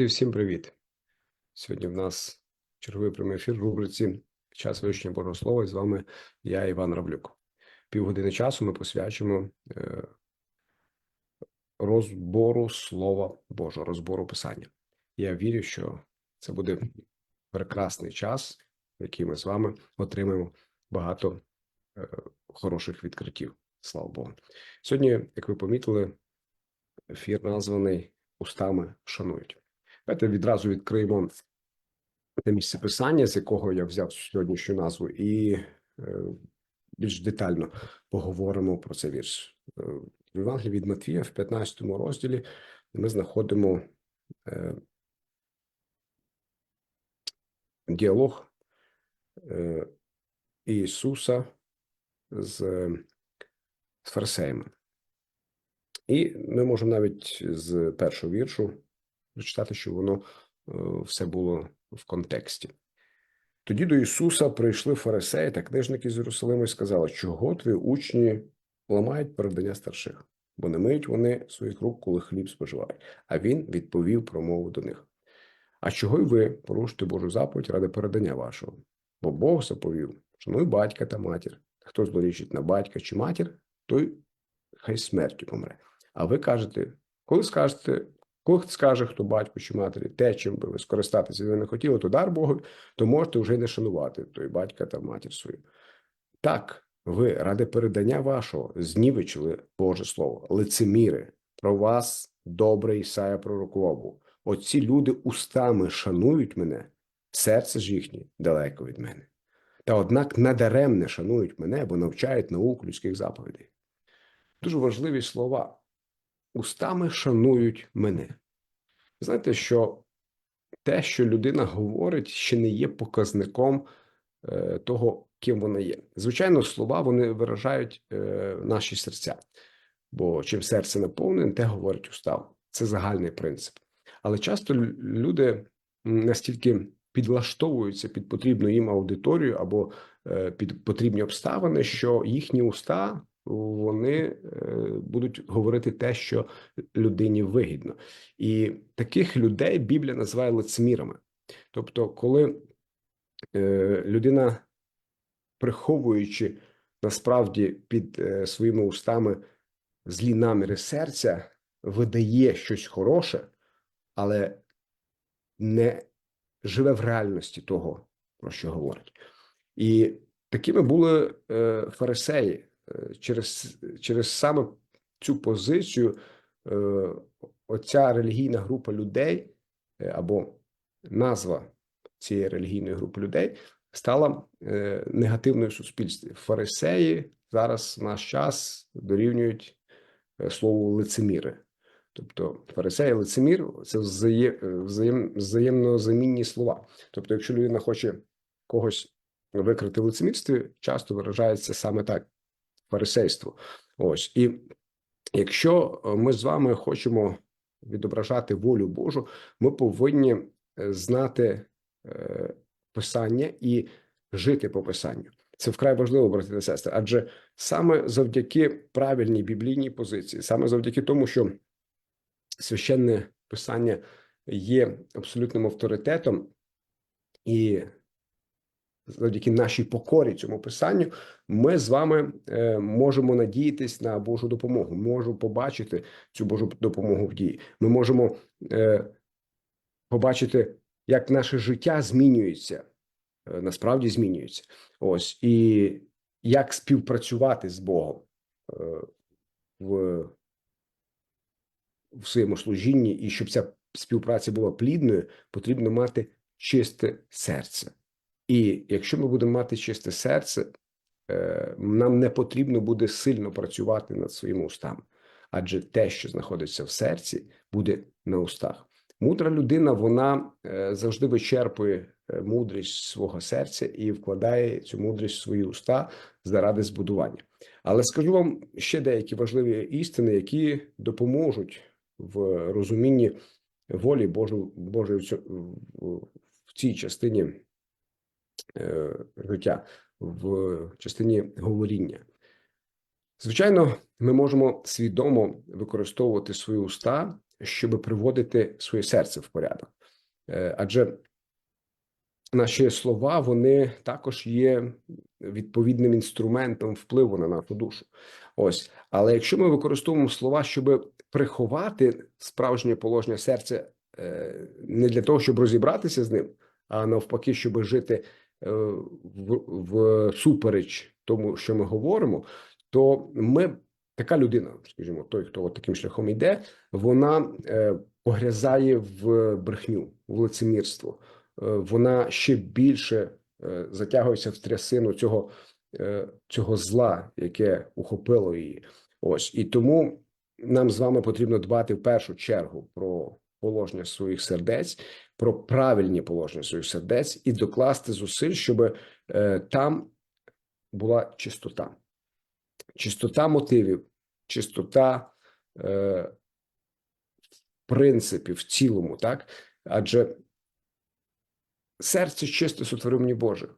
Друзі, всім привіт! Сьогодні в нас черговий прямий ефір в рубриці Час вивчення Божого Слова. І з вами я, Іван Равлюк. Півгодини часу ми посвячимо е, розбору Слова Божого, розбору Писання. Я вірю, що це буде прекрасний час, в який ми з вами отримаємо багато е, хороших відкриттів. Слава Богу. Сьогодні, як ви помітили, ефір названий Устами шанують. Давайте відразу відкриємо те місце писання, з якого я взяв сьогоднішню назву, і е, більш детально поговоримо про цей вірш. Е, В Євангелії від Матвія, в 15 розділі, ми знаходимо е, діалог Ісуса з фарисеями. І ми можемо навіть з першого віршу прочитати, що воно е, все було в контексті. Тоді до Ісуса прийшли фарисеї та книжники з Єрусалиму і сказали, чого твої учні ламають передання старших, бо не миють вони своїх рук, коли хліб споживають. А він відповів промову до них. А чого й ви порушите Божу заповідь ради передання вашого? Бо Бог заповів, шануй батька та матір. Хто злорічить на батька чи матір, той хай смертю помре. А ви кажете, коли скажете, коли скаже хто батько чи матері, те, чим би ви скористатися ви не хотіли, то дар Богу, то можете вже не шанувати той батька та матір свою. Так, ви ради передання вашого знівечили Боже Слово, лицеміри, про вас добре Ісая пророкував. Оці люди устами шанують мене, серце ж їхнє далеко від мене. Та однак надаремне шанують мене, бо навчають наук людських заповідей. Дуже важливі слова. Устами шанують мене. Знаєте, що те, що людина говорить, ще не є показником е, того, ким вона є. Звичайно, слова вони виражають е, наші серця, бо чим серце наповнене, те говорить устав. Це загальний принцип. Але часто люди настільки підлаштовуються під потрібну їм аудиторію або е, під потрібні обставини, що їхні уста вони е, будуть говорити те, що людині вигідно, і таких людей Біблія називає лицемірами. Тобто, коли е, людина, приховуючи насправді під е, своїми устами злі наміри серця, видає щось хороше, але не живе в реальності того, про що говорить. І такими були фарисеї через через саме цю позицію е, оця релігійна група людей е, або назва цієї релігійної групи людей стала е, негативною в суспільстві. Фарисеї зараз в наш час дорівнюють слову лицеміри. Тобто фарисеї, лицемір це взаєм, взаємно замінні слова. Тобто, якщо людина хоче когось викрити в лицемірстві, часто виражається саме так фарисейство. Ось і якщо е, ми з вами хочемо відображати волю Божу, ми повинні е, знати е, писання і жити по писанню. Це вкрай важливо, брати та сестри, адже саме завдяки правильній біблійній позиції, саме завдяки тому, що священне писання є абсолютним авторитетом, і завдяки нашій покорі цьому писанню, ми з вами е, можемо надіятись на Божу допомогу. Можу побачити цю Божу допомогу в дії. Ми можемо е, побачити, як наше життя змінюється, е, насправді змінюється. Ось і як співпрацювати з Богом в, в своєму служінні, і щоб ця співпраця була плідною, потрібно мати чисте серце. І якщо ми будемо мати чисте серце, е, нам не потрібно буде сильно працювати над своїми устами, адже те, що знаходиться в серці, буде на устах. Мудра людина вона е, завжди вичерпує е, мудрість свого серця і вкладає цю мудрість в свої уста заради збудування. Але скажу вам ще деякі важливі істини, які допоможуть в розумінні волі Божої в цій частині життя в частині говоріння. Звичайно, ми можемо свідомо використовувати свої уста щоб приводити своє серце в порядок. Е, Адже наші слова вони також є відповідним інструментом впливу на нашу душу. Ось, але якщо ми використовуємо слова, щоб приховати справжнє положення серця, е, не для того, щоб розібратися з ним, а навпаки, щоб жити е, в, в супереч тому, що ми говоримо, то ми така людина, скажімо, той, хто таким шляхом йде, вона е, погрязає в брехню, в лицемірство. Е, вона ще більше е, затягується в трясину цього, е, цього зла, яке ухопило її. Ось і тому нам з вами потрібно дбати в першу чергу про положення своїх сердець, про правильні положення своїх сердець і докласти зусиль, щоб е, там була чистота, чистота мотивів, чистота е, принципів в цілому, так адже серце чисте сотворив мені Боже.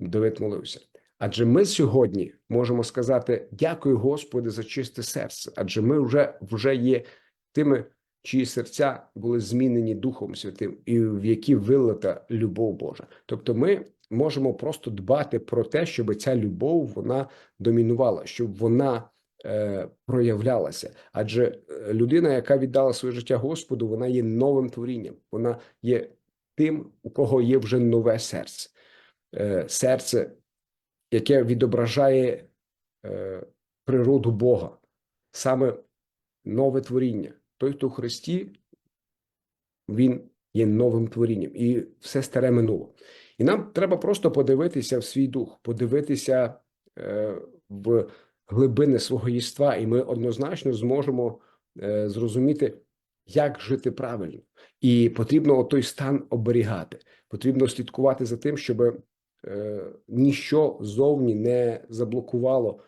Давид молився. Адже ми сьогодні можемо сказати дякую Господи за чисте серце, адже ми вже, вже є тими, чиї серця були змінені Духом Святим, і в які вилита любов Божа. Тобто, ми можемо просто дбати про те, щоб ця любов вона домінувала, щоб вона е, проявлялася. Адже е, людина, яка віддала своє життя Господу, вона є новим творінням, вона є тим, у кого є вже нове серце, е, серце, яке відображає природу Бога, саме нове творіння. Той, хто в Христі, він є новим творінням, і все старе минуло. І нам треба просто подивитися в свій дух, подивитися е, в глибини свого єства, і ми однозначно зможемо е, зрозуміти, як жити правильно, і потрібно той стан оберігати. Потрібно слідкувати за тим, щоб е, ніщо зовні не заблокувало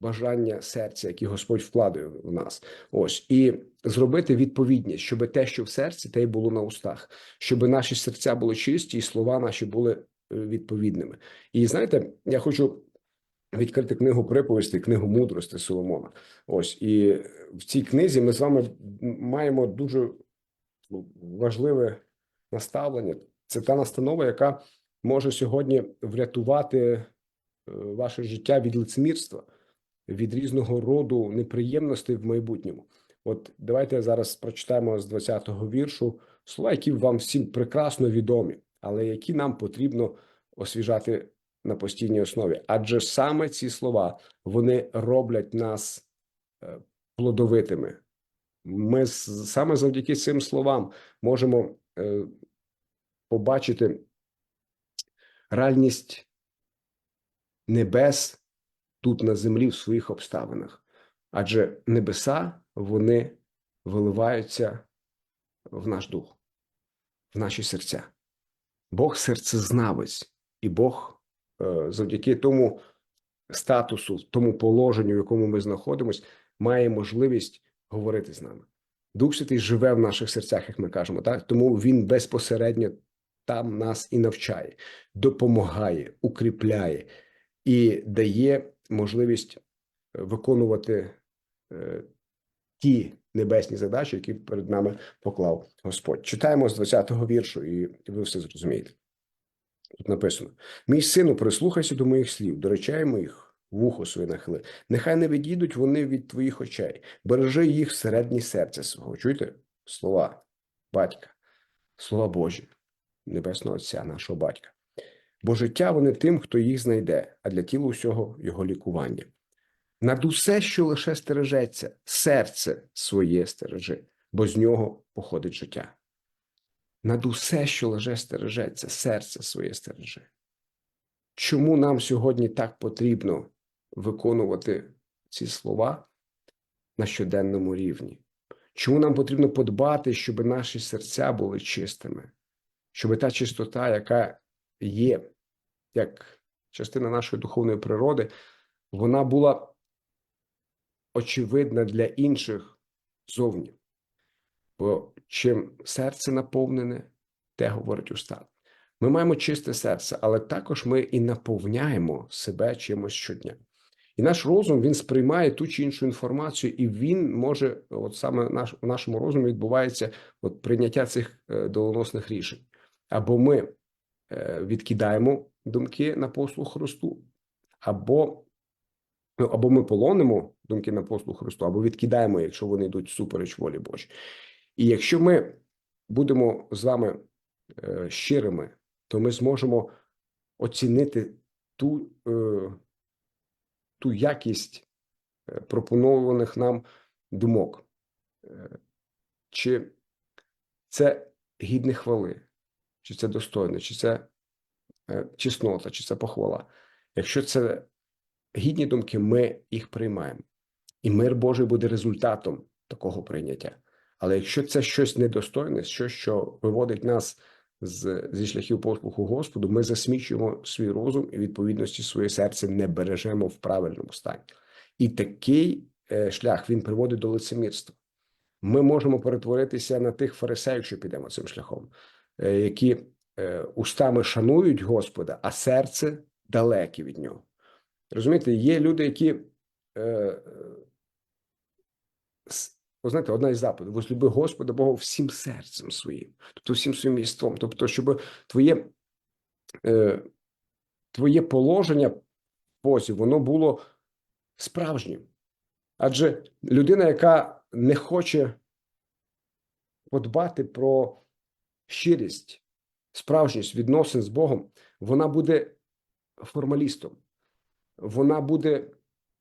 бажання серця, які Господь вкладає в нас. Ось і зробити відповідність, щоб те, що в серці, те й було на устах, щоб наші серця були чисті, і слова наші були е, відповідними. І знаєте, я хочу. Відкрити книгу приповісти, книгу мудрості Соломона. Ось і в цій книзі ми з вами маємо дуже важливе наставлення. Це та настанова, яка може сьогодні врятувати е, ваше життя від лицемірства, від різного роду неприємностей в майбутньому. От давайте зараз прочитаємо з 20-го віршу слова, які вам всім прекрасно відомі, але які нам потрібно освіжати на постійній основі. Адже саме ці слова вони роблять нас е, плодовитими. Ми саме завдяки цим словам можемо е, побачити реальність небес тут на землі в своїх обставинах, адже небеса вони виливаються в наш дух, в наші серця. Бог серцезнавець, і Бог е, завдяки тому статусу, тому положенню, в якому ми знаходимося, має можливість говорити з нами. Дух Святий живе в наших серцях, як ми кажемо, так тому він безпосередньо там нас і навчає, допомагає, укріпляє і дає можливість е, виконувати е, ті небесні задачі, які перед нами поклав Господь. Читаємо з 20-го віршу, і ви все зрозумієте. Тут написано: мій сину, прислухайся до моїх слів, доречай моїх вухо своє нахили. Нехай не відійдуть вони від твоїх очей, бережи їх всередині серця свого. Чуєте слова батька, слова Божі, Небесного Отця, нашого батька. Бо життя вони тим, хто їх знайде, а для тіла усього його лікування. Над усе, що лише стережеться, серце своє стережи, бо з нього походить життя. Над усе, що лише стережеться, серце своє стережи. Чому нам сьогодні так потрібно виконувати ці слова на щоденному рівні. Чому нам потрібно подбати, щоб наші серця були чистими, щоб та чистота, яка є як частина нашої духовної природи, вона була очевидна для інших зовні. Бо чим серце наповнене, те говорить уста. Ми маємо чисте серце, але також ми і наповняємо себе чимось щодня. І наш розум він сприймає ту чи іншу інформацію, і він може, от саме наш в нашому розумі відбувається от прийняття цих е, доленосних рішень. Або ми відкидаємо думки на послуг Христу, або, ну, або ми полонимо думки на послуг Христу, або відкидаємо, якщо вони йдуть супереч волі Божій. І якщо ми будемо з вами е, щирими, то ми зможемо оцінити ту, е, ту якість е, пропонованих нам думок. Е, Чи це гідне хвали, чи це достойне, чи це е, чеснота, чи це похвала. Якщо це гідні думки, ми їх приймаємо. І мир Божий буде результатом такого прийняття. Але якщо це щось недостойне, щось, що виводить нас з, зі шляхів послуху Господу, ми засмічуємо свій розум і відповідності своє серце не бережемо в правильному стані. І такий е, шлях він приводить до лицемірства. Ми можемо перетворитися на тих фарисеїв, що підемо цим шляхом, які е, устами шанують Господа, а серце далеке від нього. Розумієте, є люди, які. Е, ви знаєте, одна із заповідей возлюби Господа Бога всім серцем своїм, тобто всім своїм єством. Тобто, щоб твоє, е, твоє положення в воно було справжнім. Адже людина, яка не хоче подбати про щирість, справжність відносин з Богом, вона буде формалістом. Вона буде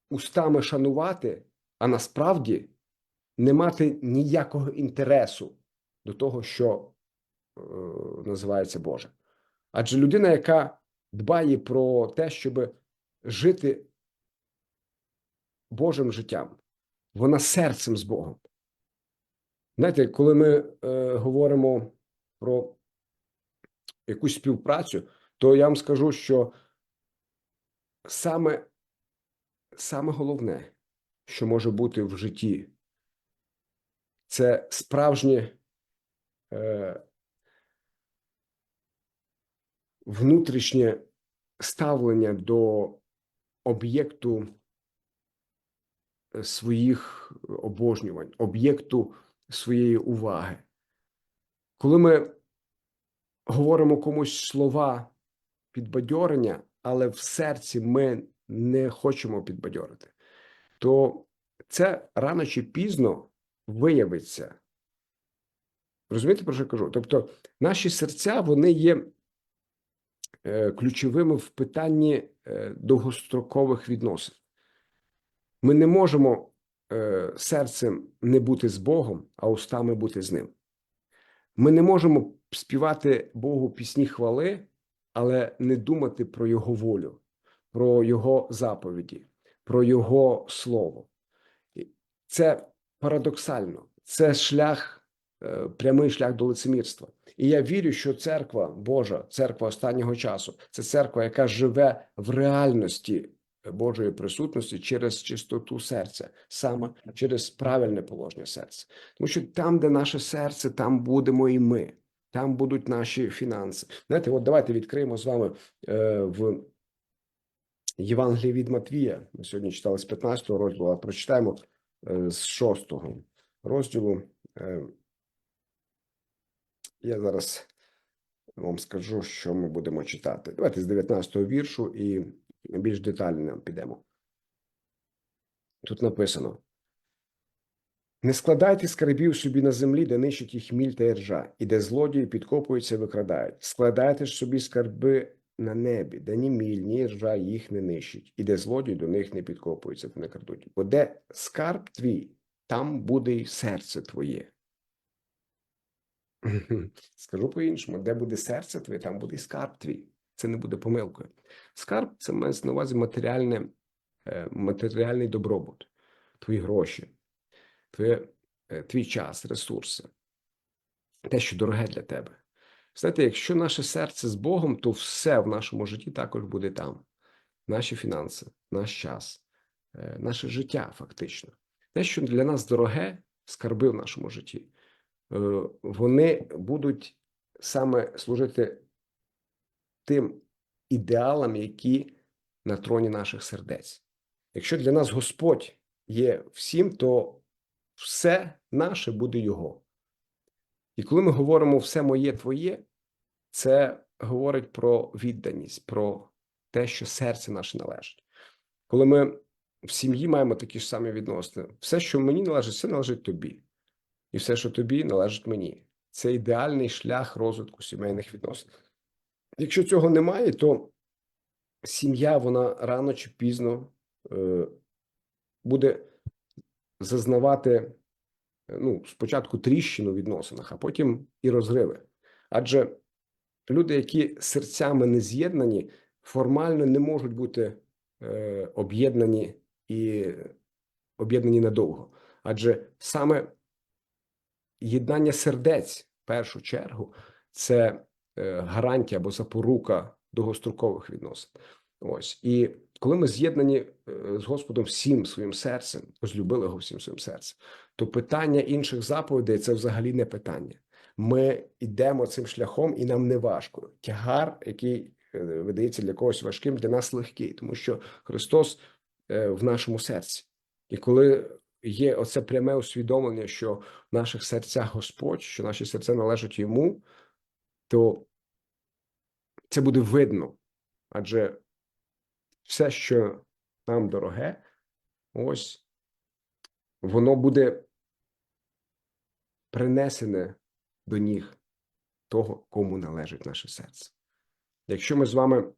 устами шанувати, а насправді не мати ніякого інтересу до того, що е, називається Боже. Адже людина, яка дбає про те, щоб жити Божим життям, вона серцем з Богом. Знаєте, коли ми е, говоримо про якусь співпрацю, то я вам скажу, що саме, саме головне, що може бути в житті, це справжнє е, внутрішнє ставлення до об'єкту е, своїх обожнювань, об'єкту своєї уваги. Коли ми говоримо комусь слова підбадьорення, але в серці ми не хочемо підбадьорити, то це рано чи пізно виявиться. Розумієте, про що я кажу? Тобто, наші серця вони є е, ключовими в питанні е, довгострокових відносин. Ми не можемо е, серцем не бути з Богом, а устами бути з ним. Ми не можемо співати Богу пісні хвали, але не думати про Його волю, про Його заповіді, про Його слово. Це парадоксально, це шлях, е, прямий шлях до лицемірства. І я вірю, що церква Божа, церква останнього часу, це церква, яка живе в реальності Божої присутності через чистоту серця, саме через правильне положення серця. Тому що там, де наше серце, там будемо і ми, там будуть наші фінанси. Знаєте, от давайте відкриємо з вами е, в Євангелії від Матвія. Ми сьогодні читали з 15 го розділу, а прочитаємо е, з 6 го розділу. Е, Я зараз вам скажу, що ми будемо читати. Давайте з 19 віршу і більш детально підемо. Тут написано: Не складайте скарбів собі на землі, де нищить їх міль та іржа, і де злодії підкопуються і викрадають. Складайте ж собі скарби на небі, де ні міль, ні іржа їх не нищить, і де злодії до них не підкопуються та не крадуть. Бо де скарб твій, там буде й серце твоє. Скажу по-іншому, де буде серце твоє, там буде і скарб твій. Це не буде помилкою. Скарб це мається на увазі матеріальне, е, матеріальний добробут, твої гроші, твоє, е, твій час, ресурси, те, що дороге для тебе. Знаєте, якщо наше серце з Богом, то все в нашому житті також буде там. Наші фінанси, наш час, е, наше життя фактично. Те, що для нас дороге, скарби в нашому житті, вони будуть саме служити тим ідеалам, які на троні наших сердець. Якщо для нас Господь є всім, то все наше буде Його. І коли ми говоримо все моє твоє, це говорить про відданість, про те, що серце наше належить. Коли ми в сім'ї маємо такі ж самі відносини, все, що мені належить, все належить тобі. І все, що тобі, належить мені. Це ідеальний шлях розвитку сімейних відносин. Якщо цього немає, то сім'я вона рано чи пізно е, буде зазнавати е, ну, спочатку тріщину в відносинах, а потім і розриви. Адже люди, які серцями не з'єднані, формально не можуть бути е, об'єднані і об'єднані надовго. Адже саме єднання сердець в першу чергу це гарантія або запорука довгострокових відносин. Ось і коли ми з'єднані е, з Господом всім своїм серцем, розлюбили його всім своїм серцем, то питання інших заповідей це взагалі не питання. Ми йдемо цим шляхом, і нам не важко. Тягар, який е, видається для когось важким, для нас легкий, тому що Христос е, в нашому серці. І коли є оце пряме усвідомлення, що в наших серцях Господь, що наші серця належать йому, то це буде видно. Адже все, що нам дороге, ось воно буде принесене до ніг того, кому належить наше серце. Якщо ми з вами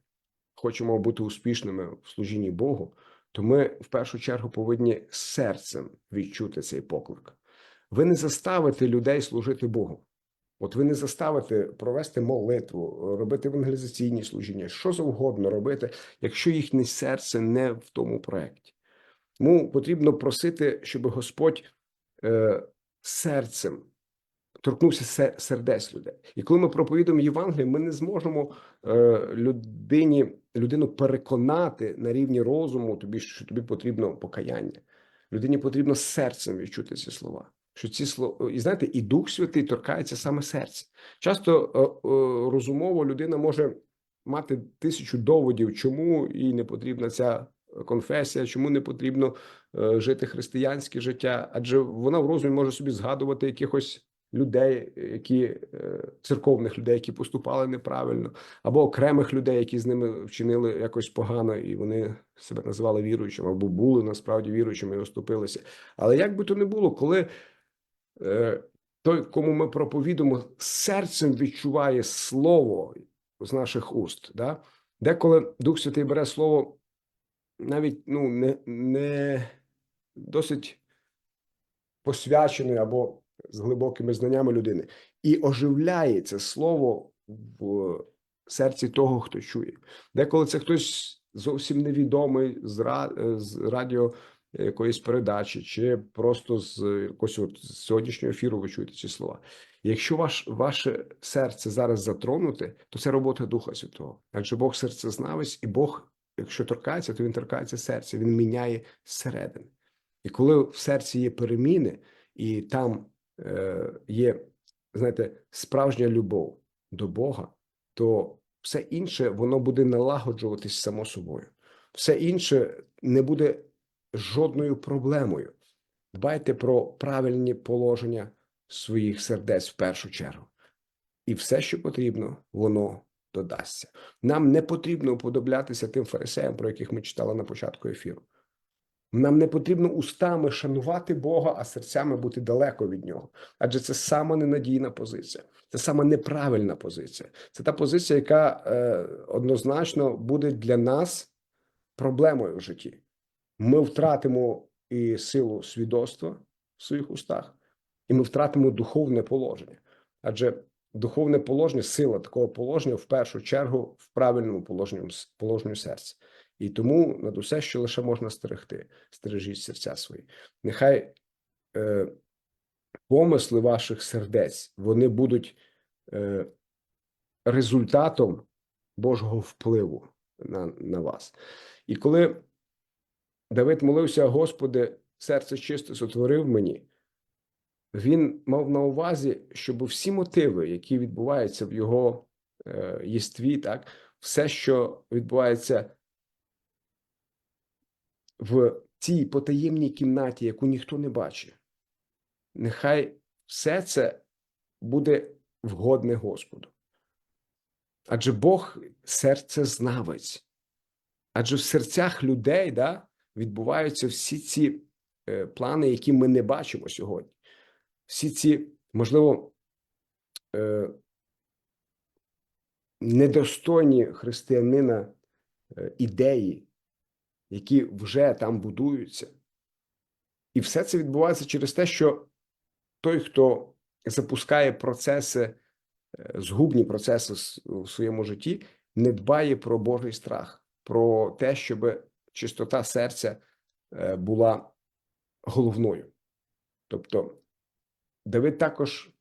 хочемо бути успішними в служінні Богу, то ми в першу чергу повинні серцем відчути цей поклик. Ви не заставите людей служити Богу. От ви не заставите провести молитву, робити евангелізаційні служіння, що завгодно робити, якщо їхнє серце не в тому проєкті. Тому потрібно просити, щоб Господь е, серцем торкнувся сердець людей. І коли ми проповідуємо Євангеліє, ми не зможемо е, людині, людину переконати на рівні розуму, тобі, що тобі потрібно покаяння. Людині потрібно серцем відчути ці слова. Що ці слова, і знаєте, і Дух Святий торкається саме серця. Часто е, е, розумово людина може мати тисячу доводів, чому їй не потрібна ця конфесія, чому не потрібно е, жити християнське життя, адже вона в розумі може собі згадувати якихось людей, які е, церковних людей, які поступали неправильно, або окремих людей, які з ними вчинили якось погано, і вони себе називали віруючими, або були насправді віруючими і оступилися. Але як би то не було, коли е, той, кому ми проповідуємо, серцем відчуває слово з наших уст, да? деколи Дух Святий бере слово навіть ну, не, не досить посвяченої або з глибокими знаннями людини, і оживляє це слово в серці того, хто чує. Деколи це хтось зовсім невідомий з радіо якоїсь передачі, чи просто з якогось з сьогоднішнього ефіру ви чуєте ці слова. Якщо ваш, ваше серце зараз затронуте, то це робота Духа Святого. Адже Бог серцезнавець, і Бог, якщо торкається, то він торкається серця, він міняє зсередини. І коли в серці є переміни, і там е, є, знаєте, справжня любов до Бога, то все інше воно буде налагоджуватись само собою. Все інше не буде жодною проблемою. Дбайте про правильні положення своїх сердець в першу чергу. І все, що потрібно, воно додасться. Нам не потрібно уподоблятися тим фарисеям, про яких ми читали на початку ефіру. Нам не потрібно устами шанувати Бога, а серцями бути далеко від нього. Адже це сама ненадійна позиція, це сама неправильна позиція. Це та позиція, яка е, однозначно буде для нас проблемою в житті. Ми втратимо і силу свідоцтва в своїх устах, і ми втратимо духовне положення. Адже духовне положення, сила такого положення в першу чергу в правильному положенні, положенню серця. І тому над усе, що лише можна стерегти, стережіть серця свої. Нехай е, помисли ваших сердець вони будуть е, результатом Божого впливу на, на вас. І коли Давид молився, Господи, серце чисте сотворив мені, він мав на увазі, щоб всі мотиви, які відбуваються в його е, єстві, так, все, що відбувається в цій потаємній кімнаті, яку ніхто не бачить. Нехай все це буде вгодне Господу. Адже Бог серцезнавець. Адже в серцях людей да, відбуваються всі ці е, плани, які ми не бачимо сьогодні. Всі ці, можливо, е, недостойні християнина е, ідеї, які вже там будуються. І все це відбувається через те, що той, хто запускає процеси, згубні процеси у своєму житті, не дбає про Божий страх, про те, щоб чистота серця е, була головною. Тобто, Давид також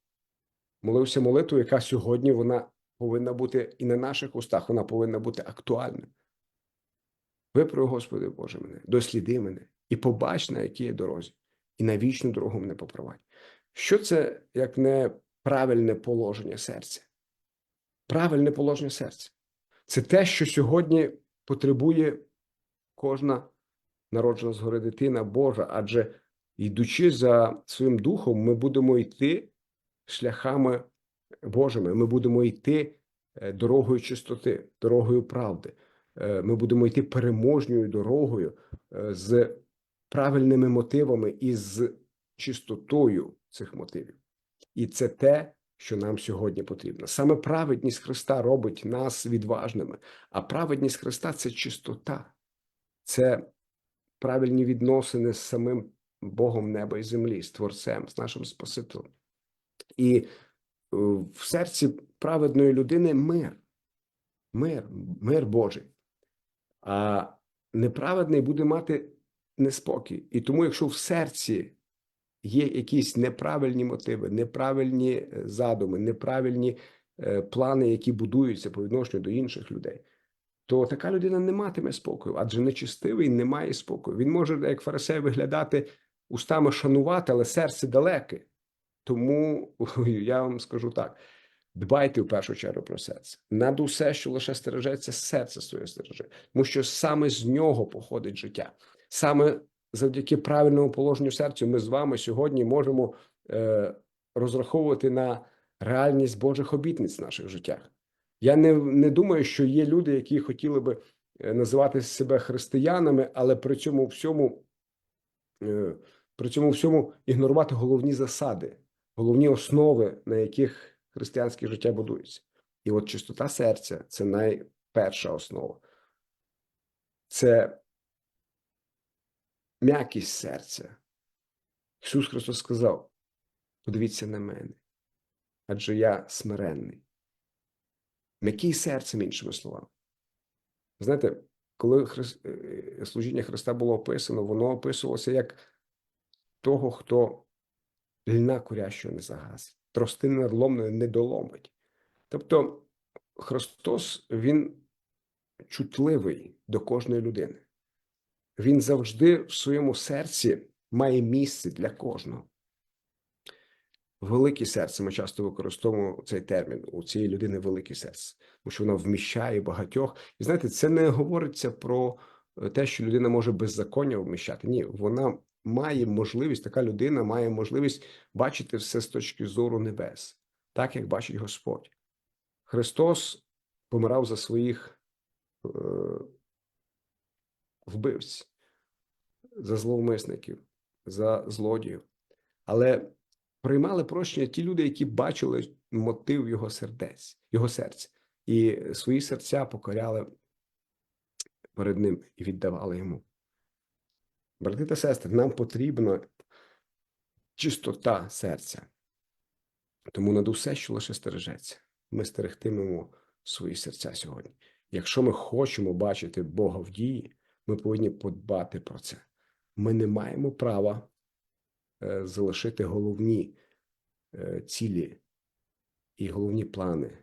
молився молитву, яка сьогодні вона повинна бути і на наших устах, вона повинна бути актуальна. Випрой, Господи Боже мене, досліди мене і побач, на якій я дорозі, і на вічну дорогу мене попровадь. Що це як не правильне положення серця? Правильне положення серця. Це те, що сьогодні потребує кожна народжена згори дитина Божа, адже йдучи за своїм духом, ми будемо йти шляхами Божими, ми будемо йти е, дорогою чистоти, дорогою правди. Е, Ми будемо йти переможньою дорогою е, з правильними мотивами і з чистотою цих мотивів. І це те, що нам сьогодні потрібно. Саме праведність Христа робить нас відважними, а праведність Христа це чистота, це правильні відносини з самим Богом неба і землі, з Творцем, з нашим Спасителем. І е, в серці праведної людини мир, мир, мир Божий. А неправедний буде мати неспокій. І тому, якщо в серці є якісь неправильні мотиви, неправильні е, задуми, неправильні е, плани, які будуються по відношенню до інших людей, то така людина не матиме спокою, адже нечистивий не має спокою. Він може, як фарисей, виглядати устами шанувати, але серце далеке. Тому я вам скажу так: дбайте в першу чергу про серце. Над усе, що лише стережеться, серце своє стереже, тому що саме з нього походить життя. Саме завдяки правильному положенню серцю ми з вами сьогодні можемо е, розраховувати на реальність Божих обітниць в наших життях. Я не, не думаю, що є люди, які хотіли би е, називати себе християнами, але при цьому всьому, е, при цьому всьому ігнорувати головні засади, головні основи, на яких християнське життя будується. І от чистота серця це найперша основа. Це м'якість серця. Ісус Христос сказав: подивіться на мене, адже я смиренний. М'який серцем, іншими словами. Знаєте, коли Хрис... е, служіння Христа було описано, воно описувалося як того, хто льна курящого не загас, тростини надломної не доломить. Тобто Христос, Він чутливий до кожної людини. Він завжди в своєму серці має місце для кожного. Велике серце ми часто використовуємо цей термін у цієї людини велике серце, тому що воно вміщає багатьох. І знаєте, це не говориться про е, те, що людина може беззаконня вміщати. Ні, вона має можливість, така людина має можливість бачити все з точки зору небес, так як бачить Господь. Христос помирав за своїх е, вбивць, за зловмисників, за злодіїв. Але приймали прощення ті люди, які бачили мотив його сердець, його серця, і свої серця покоряли перед ним і віддавали йому. Брати та сестри, нам потрібна чистота серця. Тому над усе, що лише стережеться, ми стерегтимемо свої серця сьогодні. Якщо ми хочемо бачити Бога в дії, ми повинні подбати про це. Ми не маємо права залишити головні е, цілі і головні плани,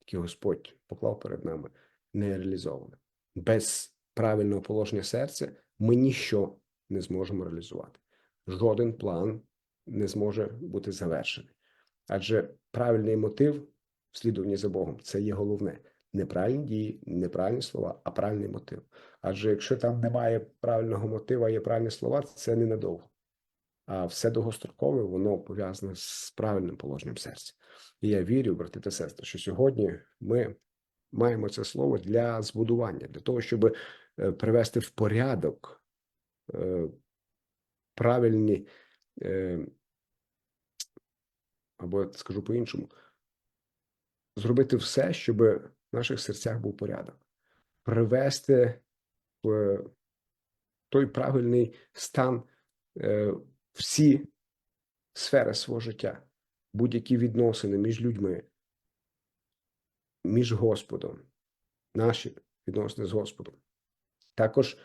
які Господь поклав перед нами, не реалізовані. Без правильного положення серця ми ніщо не зможемо реалізувати. Жоден план не зможе бути завершений. Адже правильний мотив в слідуванні за Богом це є головне. неправильні дії, неправильні слова, а правильний мотив. Адже якщо там немає правильного мотива, є правильні слова, це ненадовго. А все довгострокове, воно пов'язане з правильним положенням серця. І я вірю, брати та сестри, що сьогодні ми маємо це слово для збудування, для того, щоб е, привести в порядок е, правильні, е, або скажу по-іншому, зробити все, щоб в наших серцях був порядок, привести в той правильний стан всі сфери свого життя, будь-які відносини між людьми, між Господом, наші відносини з Господом, також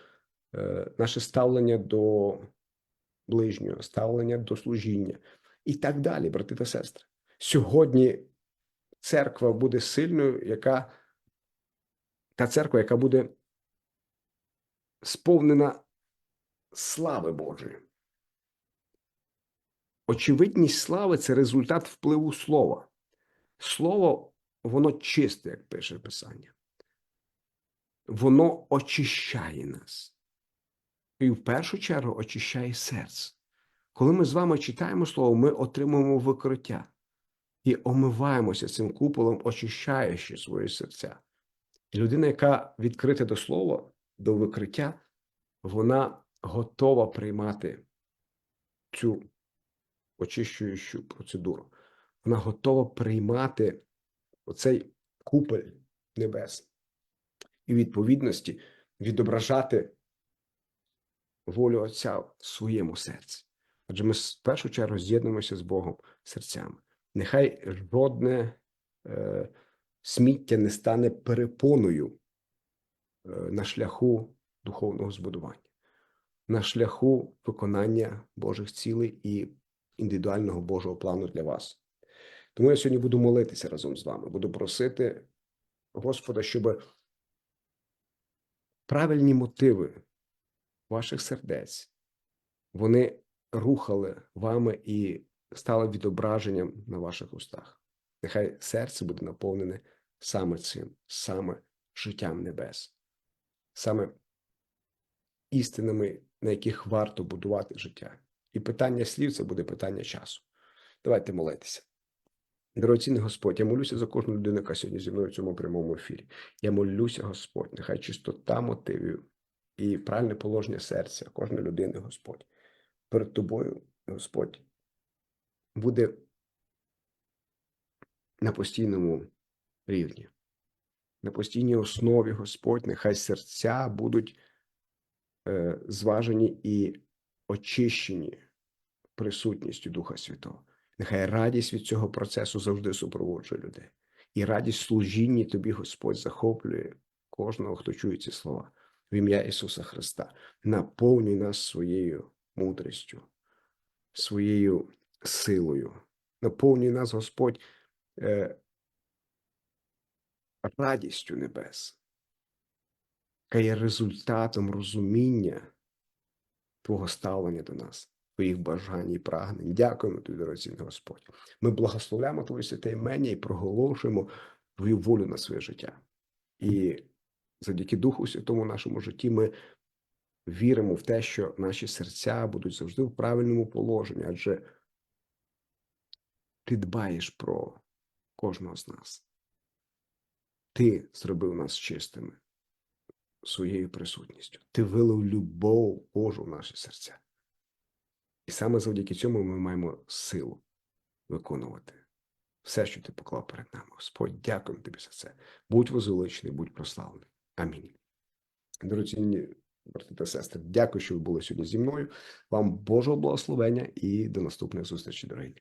е, наше ставлення до ближнього, ставлення до служіння і так далі, брати та сестри. Сьогодні церква буде сильною, яка та церква, яка буде сповнена слави Божої. Очевидність слави це результат впливу слова. Слово, воно чисте, як пише Писання. Воно очищає нас. І в першу чергу очищає серце. Коли ми з вами читаємо слово, ми отримуємо викриття і омиваємося цим куполом, очищаючи свої серця. Людина, яка відкрита до слова, до викриття, вона готова приймати цю очищуючу процедуру. Вона готова приймати оцей купель небес і відповідності відображати волю Отця в своєму серці. Адже ми в першу чергу з'єднуємося з Богом серцями. Нехай жодне е, сміття не стане перепоною е, на шляху духовного збудування, на шляху виконання Божих цілей і індивідуального Божого плану для вас. Тому я сьогодні буду молитися разом з вами, буду просити Господа, щоб правильні мотиви ваших сердець вони рухали вами і стали відображенням на ваших устах. Нехай серце буде наповнене саме цим, саме життям небес, саме істинами, на яких варто будувати життя. І питання слів це буде питання часу. Давайте молитися. Дорогоцінний Господь, я молюся за кожну людину, яка сьогодні зі мною в цьому прямому ефірі. Я молюся, Господь, нехай чистота мотивів і правильне положення серця кожної людини, Господь. Перед тобою, Господь, буде на постійному рівні, на постійній основі, Господь, нехай серця будуть е, зважені і очищені присутністю Духа Святого. Нехай радість від цього процесу завжди супроводжує людей. І радість служінні тобі, Господь, захоплює кожного, хто чує ці слова. В ім'я Ісуса Христа. Наповнюй нас своєю мудрістю, своєю силою. Наповнюй нас, Господь, е, радістю небес, яка є результатом розуміння Твого ставлення до нас, Твоїх бажань і прагнень. Дякуємо тобі, дорогоцінний Господь. Ми благословляємо Твоє святе імення і проголошуємо Твою волю на своє життя. І завдяки Духу Святому нашому житті ми віримо в те, що наші серця будуть завжди в правильному положенні, адже ти дбаєш про кожного з нас. Ти зробив нас чистими своєю присутністю. Ти вилив любов Божу в наші серця. І саме завдяки цьому ми маємо силу виконувати все, що ти поклав перед нами. Господь, дякуємо тобі за це. Будь возвеличений, будь прославлений. Амінь. Дорогі брати та сестри, дякую, що ви були сьогодні зі мною. Вам Божого благословення і до наступних зустрічей, дорогі.